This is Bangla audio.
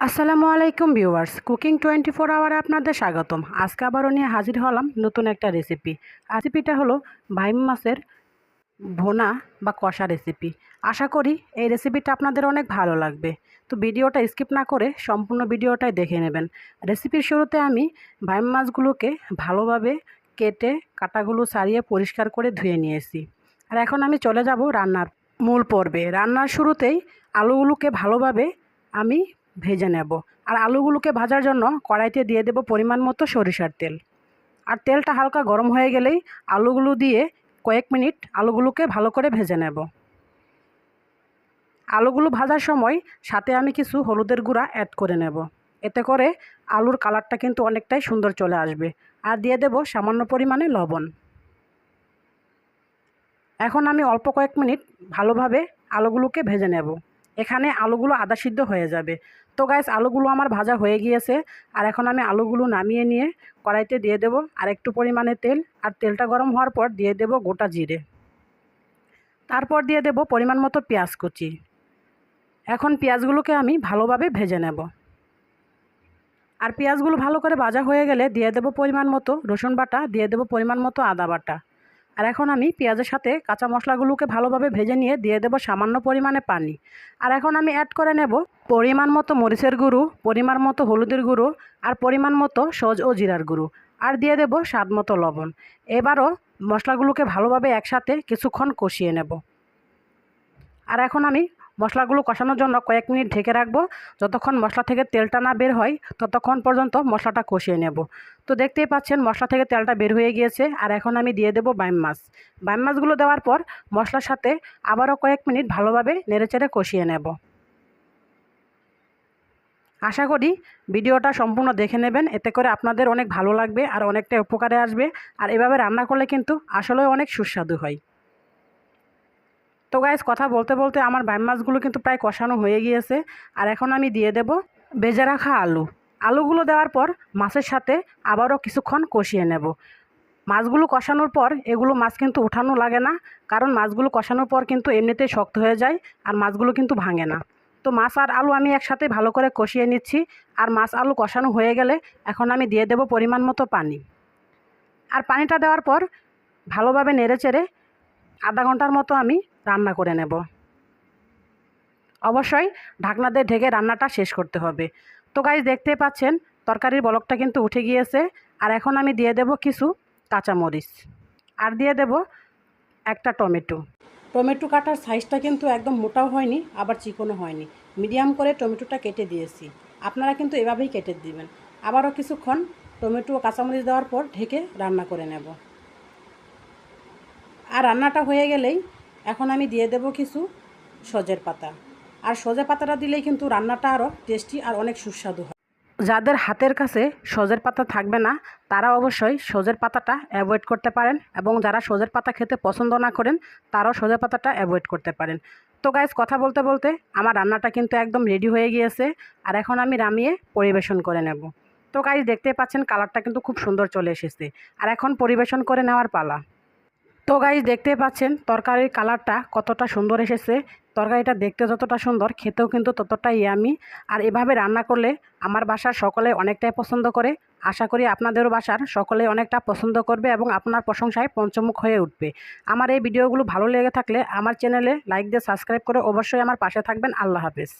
আসসালামু আলাইকুম ভিউয়ার্স। কুকিং টোয়েন্টি ফোর আওয়ারে আপনাদের স্বাগতম। আজকে আবারও নিয়ে হাজির হলাম নতুন একটা রেসিপি রেসিপিটা হলো ভাইম মাছের ভোনা বা কষা রেসিপি আশা করি এই রেসিপিটা আপনাদের অনেক ভালো লাগবে। তো ভিডিওটা স্কিপ না করে সম্পূর্ণ ভিডিওটাই দেখে নেবেন। রেসিপির শুরুতে আমি ভাইম মাছগুলোকে ভালোভাবে কেটে কাটাগুলো সারিয়ে পরিষ্কার করে ধুয়ে নিয়েছি। আর এখন আমি চলে যাব রান্নার মূল পর্বে। রান্নার শুরুতেই আলুগুলোকে ভালোভাবে আমি ভেজে নেব। আর আলুগুলোকে ভাজার জন্য কড়াইতে দিয়ে দেব পরিমাণ মতো সরিষার তেল। আর তেলটা হালকা গরম হয়ে গেলেই আলুগুলো দিয়ে কয়েক মিনিট আলুগুলোকে ভালো করে ভেজে নেব। আলুগুলো ভাজার সময় সাথে আমি কিছু হলুদের গুঁড়া অ্যাড করে নেব। এতে করে আলুর কালারটা কিন্তু অনেকটাই সুন্দর চলে আসবে। আর দিয়ে দেব সামান্য পরিমাণে লবণ। এখন আমি অল্প কয়েক মিনিট ভালোভাবে আলুগুলোকে ভেজে নেব। এখানে আলুগুলো আদা সিদ্ধ হয়ে যাবে। তো গাইস আলুগুলো আমার ভাজা হয়ে গিয়েছে। আর এখন আমি আলুগুলো নামিয়ে নিয়ে কড়াইতে দিয়ে দেব আর একটু পরিমাণে তেল। আর তেলটা গরম হওয়ার পর দিয়ে দেব গোটা জিরে। তারপর দিয়ে দেব পরিমাণ মতো পেঁয়াজ কুচি। এখন পেঁয়াজগুলোকে আমি ভালোভাবে ভেজে নেব। আর পেঁয়াজগুলো ভালো করে ভাজা হয়ে গেলে দিয়ে দেব পরিমাণ মতো রসুন বাটা, দিয়ে দেব পরিমাণ মতো আদা বাটা। আর এখন আমি পেঁয়াজের সাথে কাঁচা মশলাগুলোকে ভালোভাবে ভেজে নিয়ে দিয়ে দেবো সামান্য পরিমাণে পানি। আর এখন আমি অ্যাড করে নেব পরিমাণ মতো মরিচের গুঁড়ো, পরিমাণ মতো হলুদের গুঁড়ো আর পরিমাণ মতো সজ ও জিরার গুঁড়ো। আর দিয়ে দেব স্বাদ মতো লবণ। এবারও মশলাগুলোকে ভালোভাবে একসাথে কিছুক্ষণ কষিয়ে নেব। আর এখন আমি মশলাগুলো কষানোর জন্য কয়েক মিনিট ঢেকে রাখব। যতক্ষণ মশলা থেকে তেলটা না বের হয়, ততক্ষণ পর্যন্ত মশলাটা কষিয়ে নেব। তো দেখতেই পাচ্ছেন, মশলা থেকে তেলটা বের হয়ে গিয়েছে। আর এখন আমি দিয়ে দেবো বাইম মাছ। বাইম মাছগুলো দেওয়ার পর মশলার সাথে আবারও কয়েক মিনিট ভালোভাবে নেড়েচেড়ে কষিয়ে নেব। আশা করি ভিডিওটা সম্পূর্ণ দেখে নেবেন। এতে করে আপনাদের অনেক ভালো লাগবে আর অনেকটা উপকারে আসবে। আর এভাবে রান্না করলে কিন্তু আসলে অনেক সুস্বাদু হয়। তো গাইজ কথা বলতে বলতে আমার বাইম মাছগুলো কিন্তু প্রায় কষানো হয়ে গিয়েছে। আর এখন আমি দিয়ে দেব বেজে রাখা আলু। আলুগুলো দেওয়ার পর মাছের সাথে আবারও কিছুক্ষণ কষিয়ে নেব। মাছগুলো কষানোর পর এগুলো মাছ কিন্তু উঠানো লাগে না, কারণ মাছগুলো কষানোর পর কিন্তু এমনিতেই শক্ত হয়ে যায় আর মাছগুলো কিন্তু ভাঙে না। তো মাছ আর আলু আমি একসাথে ভালো করে কষিয়ে নিচ্ছি। আর মাছ আলু কষানো হয়ে গেলে এখন আমি দিয়ে দেব পরিমাণ মতো পানি। আর পানিটা দেওয়ার পর ভালোভাবে নেড়ে চেড়ে আধা ঘণ্টার মতো আমি রান্না করে নেব। অবশ্যই ঢাকনা দিয়ে ঢেকে রান্নাটা শেষ করতে হবে। তো গাইজ দেখতে পাচ্ছেন, তরকারির বলকটা কিন্তু উঠে গিয়েছে। আর এখন আমি দিয়ে দেব কিছু কাঁচামরিচ। আর দিয়ে দেব একটা টমেটো। টমেটো কাটার সাইজটা কিন্তু একদম মোটাও হয়নি, আবার চিকনও হয়নি। মিডিয়াম করে টমেটোটা কেটে দিয়েছি। আপনারা কিন্তু এভাবেই কেটে দিবেন। আবারও কিছুক্ষণ টমেটো ও কাঁচামরিচ দেওয়ার পর ঢেকে রান্না করে নেব। আর রান্নাটা হয়ে গেলেই এখন আমি দিয়ে দেব কিছু সজের পাতা। আর সজে পাতাটা দিলেই কিন্তু রান্নাটা আরও টেস্টি আর অনেক সুস্বাদু হয়। যাদের হাতের কাছে সজের পাতা থাকবে না, তারা অবশ্যই সজের পাতাটা অ্যাভয়েড করতে পারেন এবং যারা সজের পাতা খেতে পছন্দ না করেন, তারাও সজের পাতাটা অ্যাভয়েড করতে পারেন। তো গাইজ কথা বলতে বলতে আমার রান্নাটা কিন্তু একদম রেডি হয়ে গিয়েছে আর এখন আমি রামিয়ে পরিবেশন করে নেব। তো গাইজ দেখতে পাচ্ছেন কালারটা কিন্তু খুব সুন্দর চলে এসেছে। আর এখন পরিবেশন করে নেওয়ার পালা। তো গাইজ দেখতে পাচ্ছেন, তরকারির কালারটা কতটা সুন্দর এসেছে। তরকারিটা দেখতে যতটা সুন্দর, খেতেও কিন্তু ততটাই ইয়ামি আর এভাবে রান্না করলে আমার বাসার সকলে অনেকটাই পছন্দ করে। আশা করি আপনাদেরও বাসার সকলে অনেকটা পছন্দ করবে এবং আপনার প্রশংসায় পঞ্চমুখ হয়ে উঠবে। আমার এই ভিডিওগুলো ভালো লেগে থাকলে আমার চ্যানেলে লাইক দিয়ে সাবস্ক্রাইব করে অবশ্যই আমার পাশে থাকবেন। আল্লাহ হাফেজ।